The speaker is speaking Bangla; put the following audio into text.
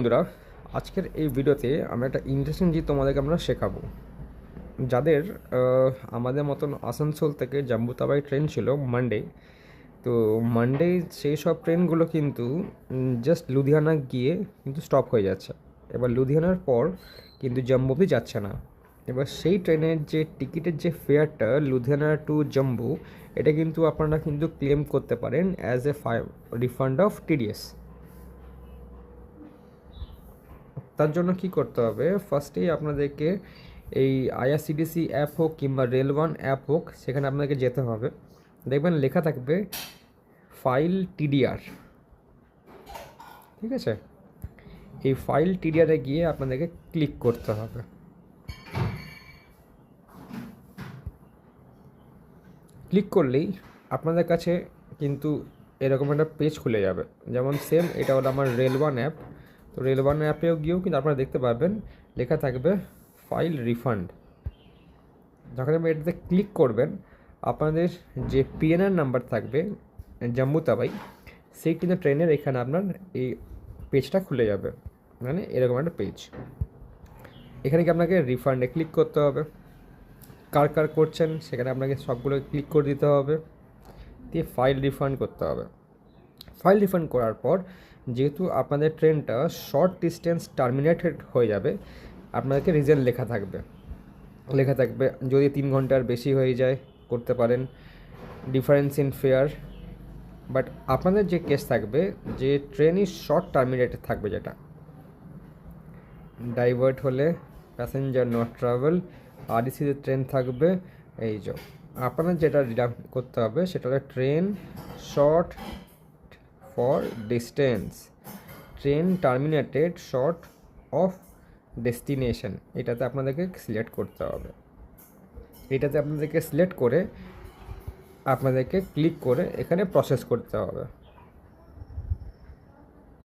বন্ধুরা, আজকের এই ভিডিওতে আমরা একটা ইন্টারেস্টিং জিনিস তোমাদেরকে আমরা শেখাবো। যাদের আমাদের মতন আসানসোল থেকে জাম্বুতাবাই ট্রেন ছিল মানডে তো মানডে সেই সব ট্রেনগুলো কিন্তু জাস্ট লুধিয়ানা গিয়ে কিন্তু স্টপ হয়ে যাচ্ছে। এবার লুধিয়ানার পর কিন্তু জম্বু অব্দি যাচ্ছে না। এবার সেই ট্রেনের যে টিকিটের যে ফেয়ারটা লুধিয়ানা টু জম্বু এটা কিন্তু আপনারা কিন্তু ক্লেম করতে পারেন অ্যাজ এ ফাই রিফান্ড অফ টিডিএস তার জন্য কি করতে হবে? ফার্স্টেই আপনাদেরকে এই আইআরসিডিসি অ্যাপ হোক কিংবা রেল ওয়ান অ্যাপ হোক, সেখানে আপনাকে যেতে হবে। দেখবেন লেখা থাকবে ফাইল টিডিআর ঠিক আছে? এই ফাইল টিডিআরে গিয়ে আপনাদেরকে ক্লিক করতে হবে। ক্লিক করলেই আপনাদের কাছে কিন্তু এরকম একটা পেজ খুলে যাবে। যেমন সেম এটা হলো আমার রেল ওয়ান অ্যাপ তো রেল ওয়ান অ্যাপেও গিয়েও কিন্তু আপনারা দেখতে পারবেন। লেখা থাকবে ফাইল রিফান্ড যখন আপনি এটাতে ক্লিক করবেন, আপনাদের যে পিএনআর নাম্বার থাকবে জম্মু তাবাই সেই কিন্তু ট্রেনের এখানে আপনার এই পেজটা খুলে যাবে। মানে এরকম একটা পেজ এখানে কি আপনাকে রিফান্ডে ক্লিক করতে হবে। কার কার করছেন, সেখানে আপনাকে সবগুলো ক্লিক করে দিতে হবে। দিয়ে ফাইল রিফান্ড করতে হবে। ফাইল রিফান্ড করার পর যেহেতু আপনাদের ট্রেনটা শর্ট ডিস্টেন্স টার্মিনেটেড হয়ে যাবে, আপনাদেরকে রিজন লেখা থাকবে। লেখা থাকবে, যদি তিন ঘণ্টার বেশি হয়ে যায়, করতে পারেন। ডিফারেন্স ইন ফেয়ার বাট আপনাদের যে কেস থাকবে, যে ট্রেনই শর্ট টার্মিনেটেড থাকবে যেটা ডাইভার্ট হলে প্যাসেঞ্জার নট ট্রাভেল আরডিসিতে ট্রেন থাকবে, এই যে আপনার যেটা করতে হবে, সেটা হলো train short for distance train terminated short of destination এটাতে আপনাদেরকে সিলেক্ট করতে হবে। এটাতে আপনাদেরকে সিলেক্ট করে আপনাদেরকে ক্লিক করে এখানে প্রসেস করতে হবে।